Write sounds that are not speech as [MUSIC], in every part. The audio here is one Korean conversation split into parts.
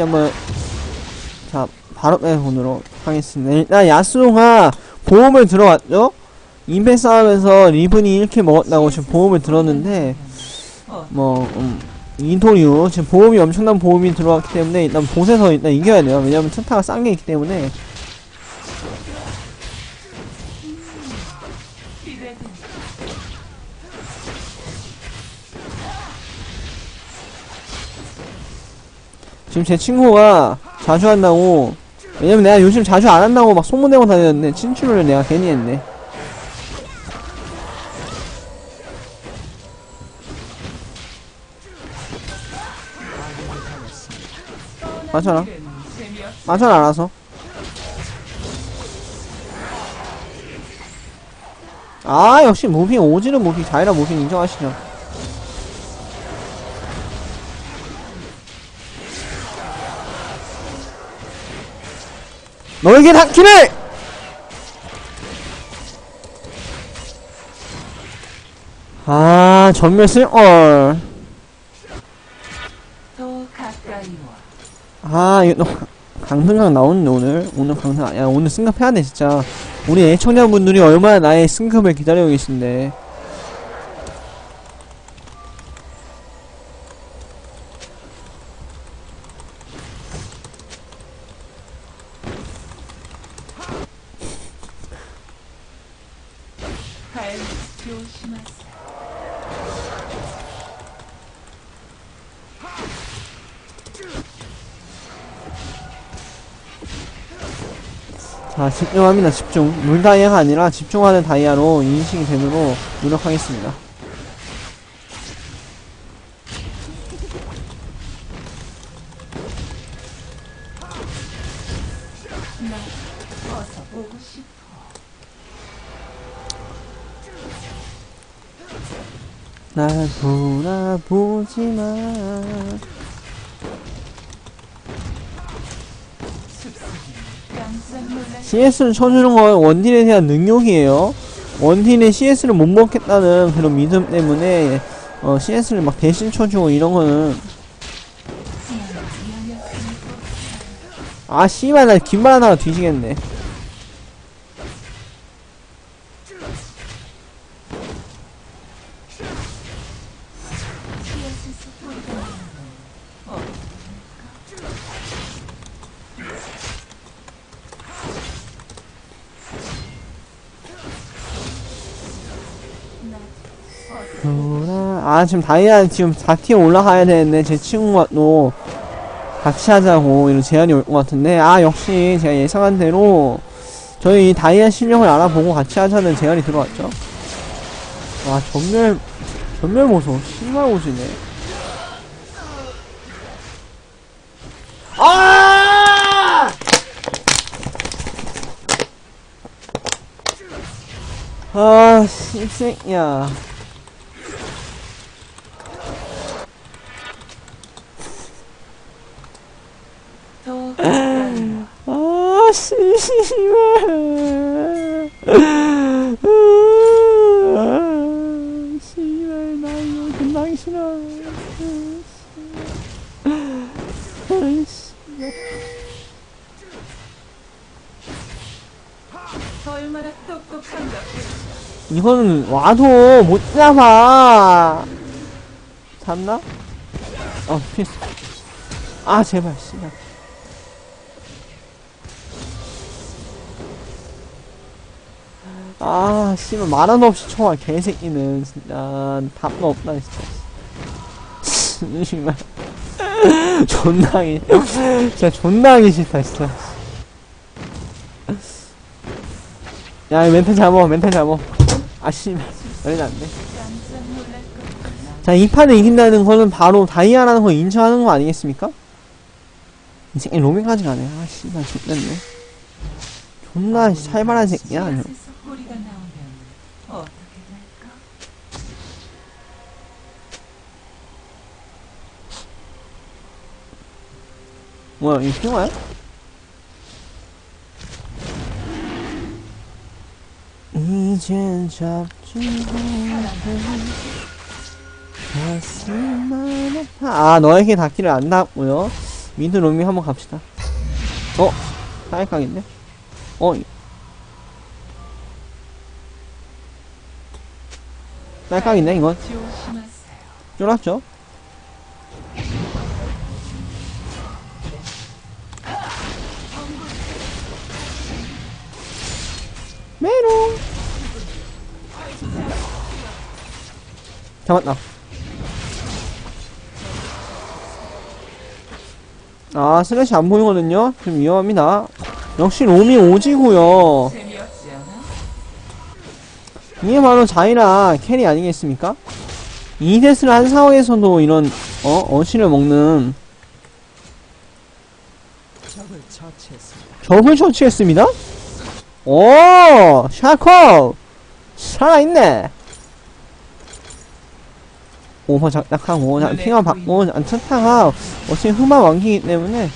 한번 자 바로 빼보도록 하겠습니다. 일단 야스오가 보험을 들어왔죠? 인베 싸움에서 리븐이 이렇게 먹었다고 지금 보험을 들었는데 뭐 음, 인토류 지금 보험이 엄청난 보험이 들어왔기 때문에 일단 보세서 일단 이겨야 돼요. 왜냐면 트타가 싼 게 있기 때문에 지금 제 친구가 자주 한다고. 왜냐면 내가 요즘 자주 안 한다고 막 소문내고 다녔는데 친추를 내가 괜히 했네. 맞잖아. 맞잖아 알아서. 아 역시 무빙 오지는 무빙 자이라 무빙 인정하시죠 너에게 닿기를! 아 전멸 쓸걸 더 가까이 와. 아 이거 너 강등강 나오는데 오늘 오늘 강등 야 오늘 승급해야 돼 진짜 우리 애청자분들이 얼마나 나의 승급을 기다리고 계신데 발 조심하세요. 자 집중합니다 집중 물 다이아가 아니라 집중하는 다이아로 인식이 되도록 노력하겠습니다. 날 돌아보지마 CS를 쳐주는 건 원딜에 대한 능력이에요. 원딜에 CS를 못 먹겠다는 그런 믿음 때문에 어, CS를 막 대신 쳐주고 이런 거는 아 씨발 나 긴말 하다가 뒤지겠네. 돌아 아 지금 다이아 지금 4티어 올라가야 되는데 제 친구가 또 같이 하자고 이런 제안이 올 것 같은데 아 역시 제가 예상한 대로 저희 다이아 실력을 알아보고 같이 하자는 제안이 들어왔죠 와 전멸 전멸 모소 신발 오시네 아! 아, 씹새끼야. 더 가까이 와. 아, 씨발. 아, 씨발, 나 이거 금방 똑똑한가. 이거는 와도 못 잡아. 잡나? 어, 피했어. 아, 제발, 씨발. 아, 씨발, 말하도 없이 총알, 개새끼는, 진짜, 답도 없다, 진짜. [LAUGHS] 씨발. [LAUGHS] 존나 하기, 진짜 존나 하기 싫다, 진짜. 야, 이 멘탈 잡어, 멘탈 잡어. 아, 씨발. 돼. 깜짝 놀랄 거야. 자, 이 판을 이긴다는 거는 바로 다이아라는 걸 인정하는 거 아니겠습니까? 이 새끼 로밍까지 가네. 아, 씨발, 좋겠네. 존나 살벌한 새끼야. 씨앗에서 뿌리가 나오면 어떻게 될까? 뭐야, 이거 핑화야? 이젠 잡지 가슴만 아파. 아, 너에게 닿기를 안 닿고요. 미드 로밍 한번 갑시다. 어? 사이깡인데? 어? 사이깡인데 이건? 쫄았죠? 메롱 잡았다 아 슬래시 안 보이거든요 좀 위험합니다 역시 롬이 않아? 이게 바로 자이라 캐리 아니겠습니까? 이데스를 한 상황에서도 이런 어 어시를 먹는 적을 처치했습니다. 오 샤커 살아있네. 오버 작작하고 자, 피가 받고 자, 첫타가 어차피 후반 왕기이기 때문에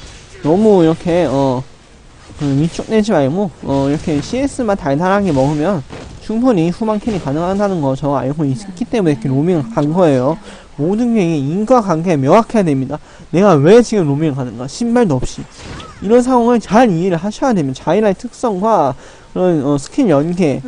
너무 이렇게 어 그, 위쪽 내지 말고 어 이렇게 CS만 달달하게 먹으면 충분히 캐리 가능하다는 거 저 알고 있기 때문에 이렇게 로밍을 간 거예요. 모든 게 인과관계가 명확해야 됩니다. 내가 왜 지금 로밍을 가는가? 신발도 없이. 이런 상황을 잘 이해를 하셔야 됩니다. 자이라의 특성과 그런 어, 스킬 연계,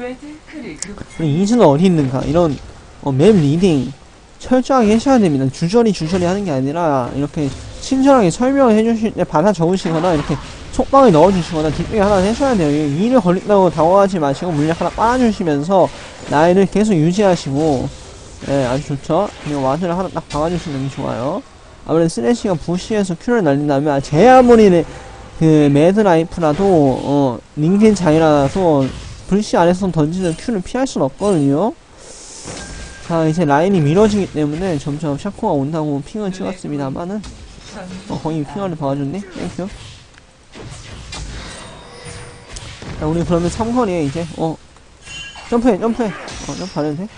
이즈는 어디 있는가 이런 어, 맵 리딩 철저하게 하셔야 됩니다. 주저리 주저리 하는 게 아니라 이렇게 친절하게 설명을 때 받아 적으시거나 이렇게 속방에 넣어주시거나 뒷배에 하나 해줘야 돼요. 이 일을 걸린다고 당황하지 마시고 물약 하나 빨아주시면서 나이를 계속 유지하시고 예 아주 좋죠. 그리고 와드를 하나 딱 박아주시는 게 좋아요. 아무래도 쓰레쉬가 부시에서 큐를 날린다면 제 아무리 내- 그 매드라이프라도 어 링겐 자이라서 불씨 안에서 던지는 큐를 피할 순 없거든요. 자 이제 라인이 밀어지기 때문에 점점 샤코가 온다고 핑을 찍었습니다만은 어, 거의 핑을 박아줬네. 땡큐. 자 우리 그러면 3거리에 이제 어 점프해 점프해 어 점프 안 해도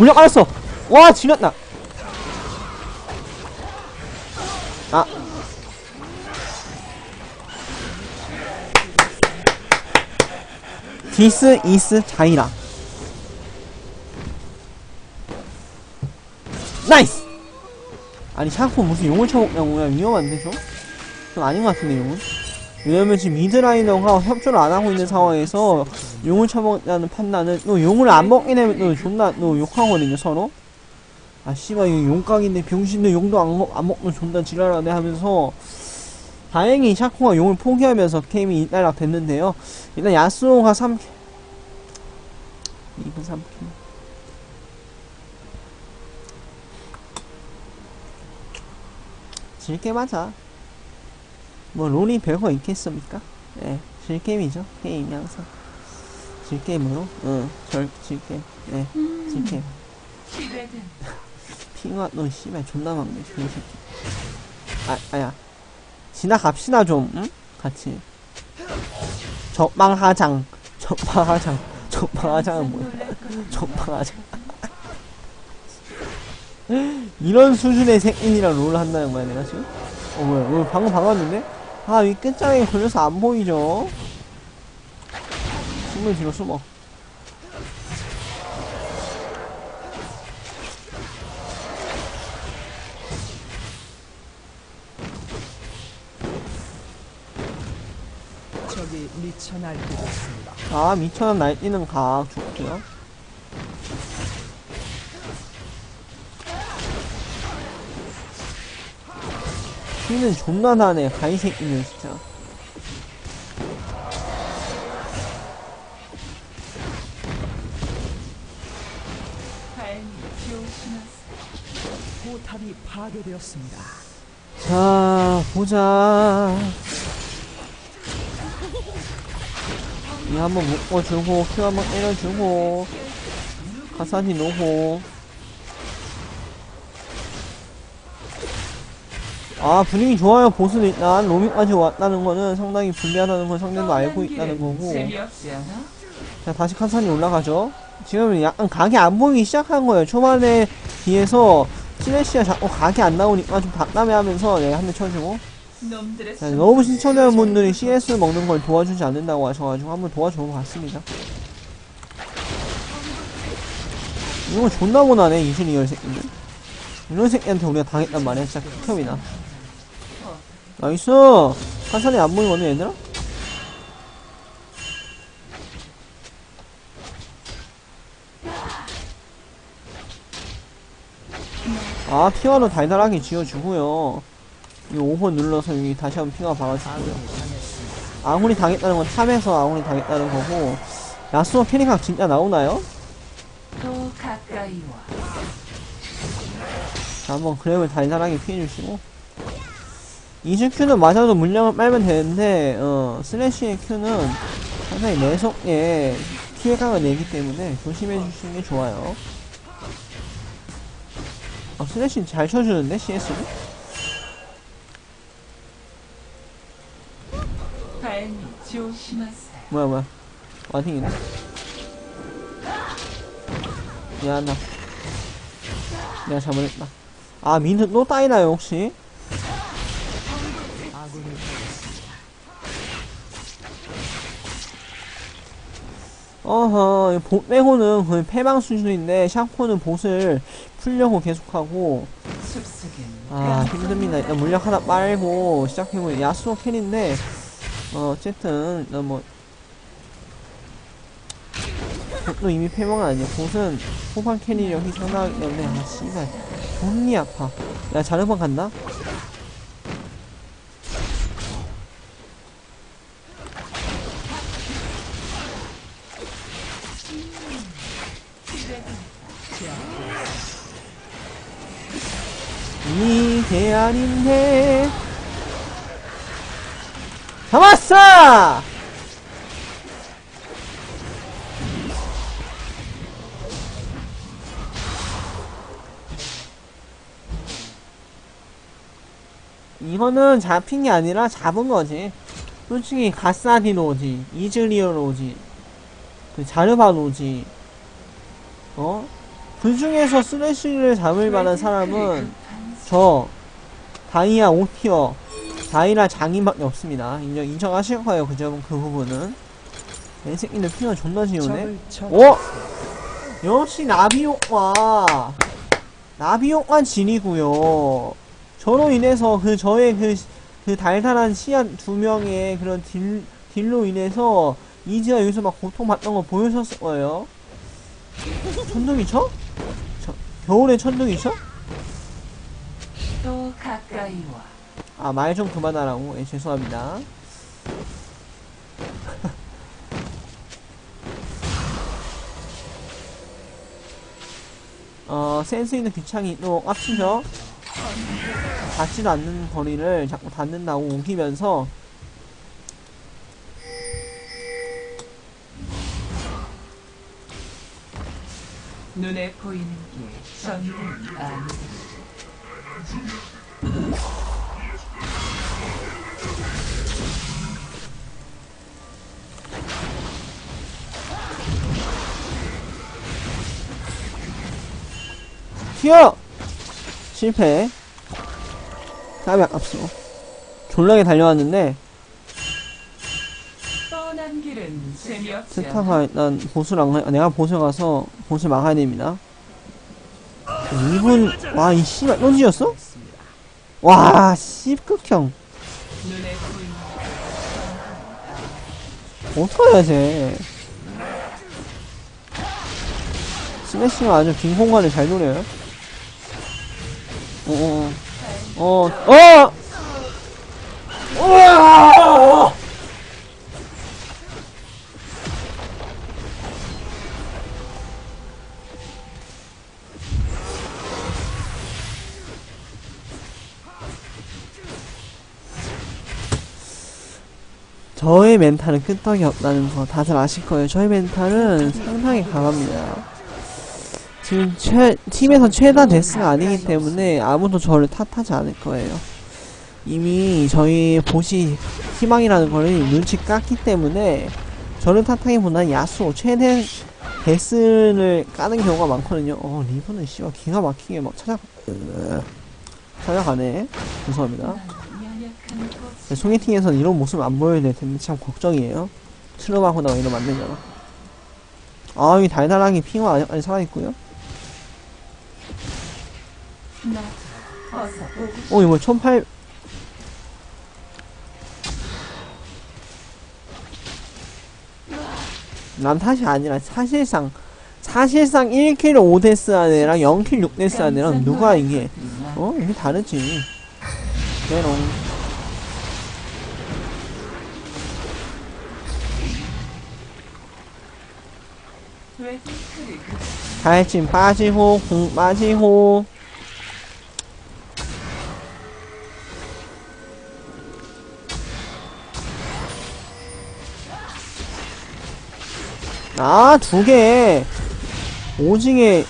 물약 깔았어. 와 지렸다 아. 디스 이스 자이라 나이스 아니 샤코 무슨 용을 쳐먹냐고 위험한데 좀? 좀 아닌 것 같은데 용은 왜냐면 지금 미드라이너가 협조를 안 하고 있는 상황에서 용을 쳐먹자는 판단은 또 용을 안 먹게 되면 또 존나 또 욕하거든요 서로. 아 씨발 이거 용각인데 병신도 용도 안, 먹, 안 먹고 존나 지랄하네 하면서 다행히 샤코가 용을 포기하면서 게임이 이따락 됐는데요. 일단 야스오가 3 2분 3킬. 질게 맞아 뭐 롤이 별거 있겠습니까? 예, 질게임이죠. 게임이 항상 질게임으로. 응, 절 질게임. 예, 질게임. 기대된 핑아 너 씨발 존나 막네 개새끼. 아 아야. 지나갑시다 좀. 응? 같이. 적방하장. 적방하장. 적방하장은 뭐야? 적방하장. [LAUGHS] 이런 수준의 새끼이랑 롤을 한다는 거야 내가 지금? 어 뭐야. 어, 방금 박았는데? 아 이 끝자락에 걸려서 안 보이죠? 숨을 뒤로 숨어 적이 미쳐 날뛰고 있습니다. 아, 미천원 날뛰는 각 좋고요. 피는 존나 나네, 가이 새끼는 진짜. 포탑이 파괴되었습니다. 자, 보자. 이 한번 묶어주고, 큐 한번 때려주고, 가사디 놓고. 아, 분위기 좋아요, 보스도 일단. 로밍까지 왔다는 거는 상당히 불리하다는 걸 상대도 알고 있다는 거고. 자 다시 카산이 올라가죠 지금 약간 각이 안 보이기 시작한 거예요 초반에 뒤에서 슬래시가 자꾸 각이 안 나오니까 좀 답답해하면서 내가 한대 쳐주고 자, 너무 시청자분들이 CS 먹는 걸 도와주지 않는다고 하셔가지고 한번 도와줘 봤습니다. 이거 존나 못하네 이준이 열 새끼는. 이런 새끼한테 우리가 당했단 말이야 진짜 극혐이다. 나이스! 한산이 안 보이거든 얘들아? 아 피화로 달달하게 지어주고요 이 5번 눌러서 여기 다시 한번 피가 박아주고요 아군이 당했다는 건 탑에서 아군이 당했다는 거고 야스오 캐릭각 진짜 나오나요? 자 한번 그랩을 달달하게 피해주시고 이즈 Q는 맞아도 물량을 빨면 되는데 어 슬래시의 Q는 상당히 내속에 피해각을 내기 때문에 조심해 주시는 게 좋아요. 어 슬래시 잘 쳐주는데 조심하세요. 뭐야 뭐야? 와딩이네? 미안하다. 내가 잘못했다. 아 민트 또 따이나요 혹시? 어허 보 빼고는 거의 패방 수준인데 샤코는 보스를 풀려고 계속하고. 아 힘듭니다. 일단 물약 하나 빨고 시작해보면 야수호 캔인데 어 어쨌든 일단 뭐. 또 이미 패방은 아니야. 보스는 후반 캐리력이 상당하기 때문에 아 씨발. 존니 아파. 야 자르반 간다? 아닌데 잡았어! 이거는 잡힌 게 아니라 잡은 거지. 솔직히 가사디로지, 이즈리어로지, 그 자르바로지, 어? 그 중에서 슬래시를 잡을 만한 사람은 [LAUGHS] 저 다이아 5티어 다이라 장인밖에 없습니다. 인정 인정하실 거예요. 그 점은 그 부분은. 이 새끼들 피가 존나 지우네. 처 어? 역시 나비 효과. 나비 효과 진이고요. 저로 인해서 그 저의 그, 그 달달한 시안 두 명의 그런 딜, 딜로 인해서 이지가 여기서 막 고통받던 거 보여줬을 거예요. 천둥이 쳐? 저, 겨울에 천둥이 쳐? 더 가까이 와. 아, 말 좀 그만하라고. 예, 죄송합니다. [LAUGHS] 어, 센스 있는 귀창이 또 깝치죠? 닿지도 않는 거리를 자꾸 닿는다고 우기면서 눈에 보이는 게 전부 아니. 튀어! 실패. 까비 아깝소. 졸라게 달려왔는데, 뻔한 길은 재미없지 스타가 않아. 일단 보스를 안 가, 내가 보스 가서 보스 막아야 됩니다. 2분, 와, 이 씨발? 있습니다. 와, 보이는 어떡해야 돼. 스매시가 아주 빈 공간을 잘 노려요. 어, 어, 어, 어! 우와! 저의 멘탈은 끄떡이 없다는 거 다들 아실 거예요. 저의 멘탈은 상당히 강합니다. 지금 최, 팀에서 최다 데스가 아니기 때문에 아무도 저를 탓하지 않을 거예요. 이미 저희 보시 희망이라는 거를 눈치 깠기 때문에 저를 탓하기보다 야수 최대 데스를 까는 경우가 많거든요. 어 리브는 씨발 기가 막히게 막 찾아 찾아가네. 죄송합니다. 소개팅에서는 이런 모습 안 보여야 될 텐데 참 걱정이에요. 트름하고나가 이러면 안 되잖아. 아, 여기 달달하게 핑화 아직, 아직 살아있고요. 어, 이거 1800. 난 탓이 아니라 사실상 사실상 1킬 5데스 한 애랑 0킬 6데스 한 애랑 누가 이게 어? 이게 다르지 메롱 달진 빠지고 공 빠지고 아, 두 개. 오징에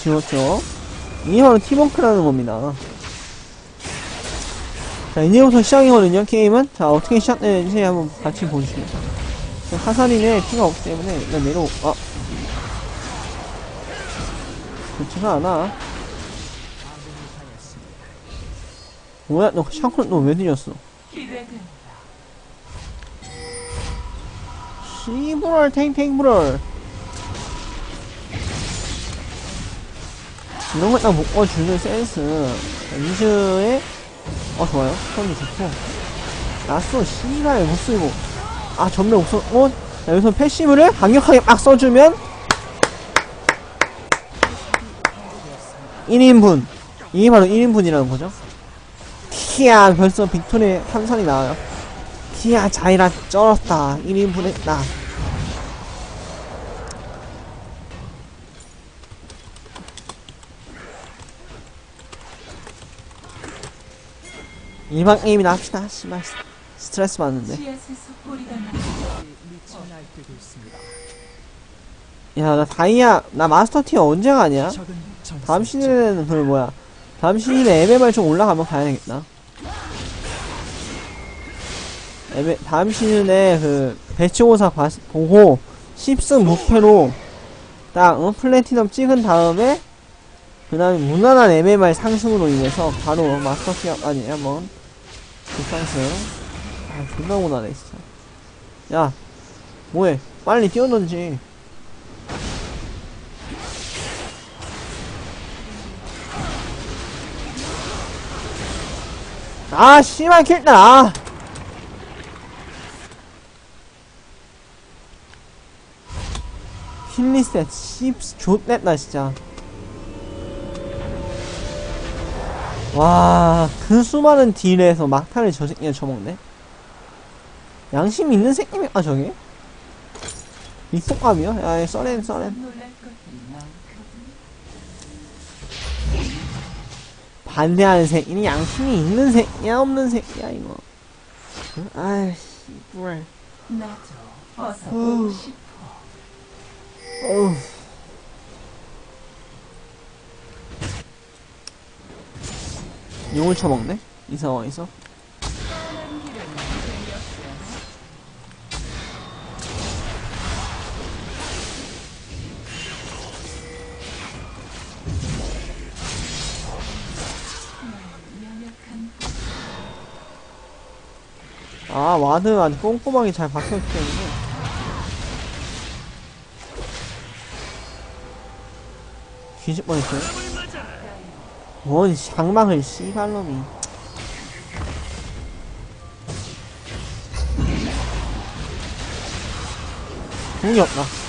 지웠죠. 이게 바로 팀워크라는 겁니다. 자, 이제부터 시작이거든요, 게임은. 자, 어떻게 시작되는지 한번 같이 보시죠. 화살이네, 피가 없기 때문에 일단 내려, 아. 좋지가 않아. 뭐야, 너 샤크를 너왜? 기대된다. 씨부럴 탱탱부럴 이런 걸딱 묶어주는 센스 리즈의 어 좋아요 선이 좋고 라스트 씨발 못 쓰고 아 전멸 없어 어? 자, 여기서 패시브를 강력하게 막 써주면 1인분. 이게 바로 1인분이라는 거죠? 키야 벌써 빅토리의 함선이 나와요. 키야 자이라 쩔었다. 1인분 했다 일반 게임이나 합시다. 씨발 스트레스 받는데. 야 나 다이아 나 마스터 티어 언제 가냐. 다음 시즌에는 그 뭐야? 다음 시즌에 MMR 좀 올라가면 가야 되겠다. M 다음 시즌에 그 배치고사 봐- 보고 10승 무패로 딱 어, 플래티넘 찍은 다음에 그 다음에 무난한 MMR 상승으로 인해서 바로 마스터 티어까지 한번 급상승. 아 존나 무난해 진짜. 야 뭐해? 빨리 뛰어던지 아 씨발 킬다 아. 힐리셋 씹 좆냈다 진짜 와 그 수많은 딜에서 막타를 저 새끼가 쳐먹네 양심 있는 새끼입니까 저게? 익숙감이요? 야이 써렌 써 반대하는 새끼는 양심이 있는 새끼야 없는 새끼야 이거 아이씨 뿔 나도 어서 싶어. 용을 쳐먹네? 이 상황에서? 아, 와드 아주 꼼꼼하게 잘 박혀있기 때문에. 뒤집 뻔했어요. 뭔 장막을 씨발놈이. 궁이 없나?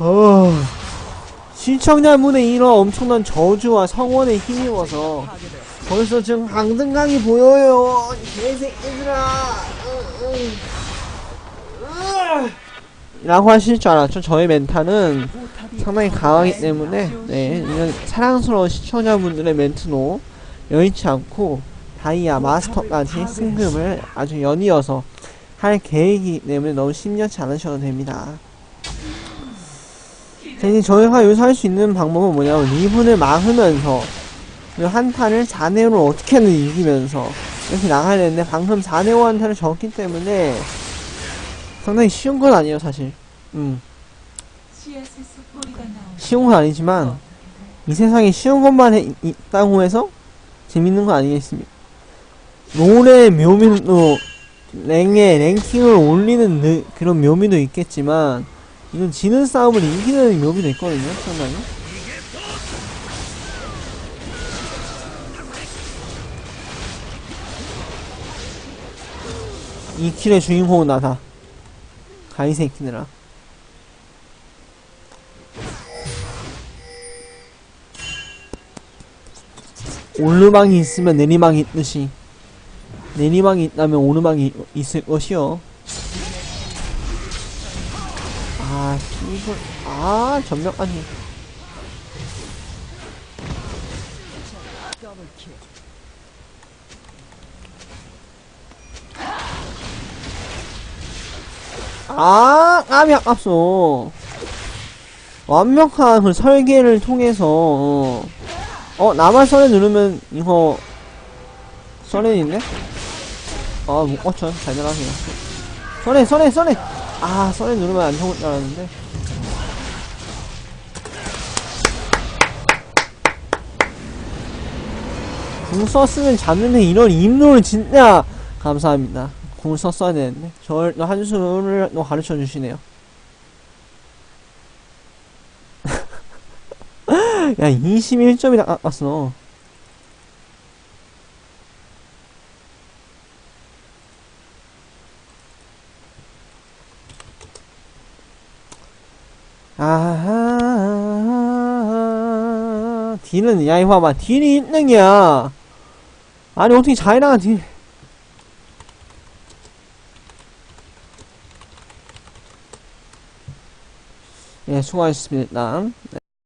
어... 시청자분의 이런 엄청난 저주와 성원에 힘입어서. 벌써 지금 강등강이 보여요. 이 개새끼들아. 라고 하실 줄 알았죠. 저의 멘탈은 상당히 강하기 때문에 네 이런 사랑스러운 시청자분들의 멘트도 여의치 않고 다이아 마스터까지 승급을 아주 연이어서 할 계획이기 때문에 너무 심려치 않으셔도 됩니다. 자, 이제 저희가 여기서 할 수 있는 방법은 뭐냐면 리븐을 막으면서 그리고 한타를 4대5로 어떻게든 이기면서 이렇게 나가야 되는데 방금 4대5 한타를 졌기 때문에 상당히 쉬운 건 아니에요 사실 음 쉬운 건 아니지만 이 세상에 쉬운 것만 해- 있다고 해서 재밌는 거 아니겠습니까? 롤의 묘미는 또 랭의 랭킹을 올리는 느- 그런 묘미도 있겠지만 이건 지는 싸움을 이기는 묘미도 있거든요 상당히. 이 킬의 주인공은 나다. 가이 새끼들아. 오르막이 있으면 내리막이 있듯이 내리막이 있다면 오르막이 있을 것이요 아 이걸 아 전멸까지 더블킬. 아 까비 아깝소 완벽한 그 설계를 통해서 어, 어 나만 썰에 누르면 이거 썰렌인데? 아 묶어쳐 잘 들어가세요 썰에 썰에 썰에 아 썰에 누르면 안 좋을 줄 알았는데. 궁 썼으면 잡는데 이런 입노를 진짜 감사합니다. 궁을 썼어야 되는데. 한수를 또 가르쳐 주시네요. [LAUGHS] 야 21점이 나갔어 아하 딜은 야 이거 봐봐 딜이 1등이야 아니 어떻게 자이라가 딜 예, 수고하셨습니다. 네.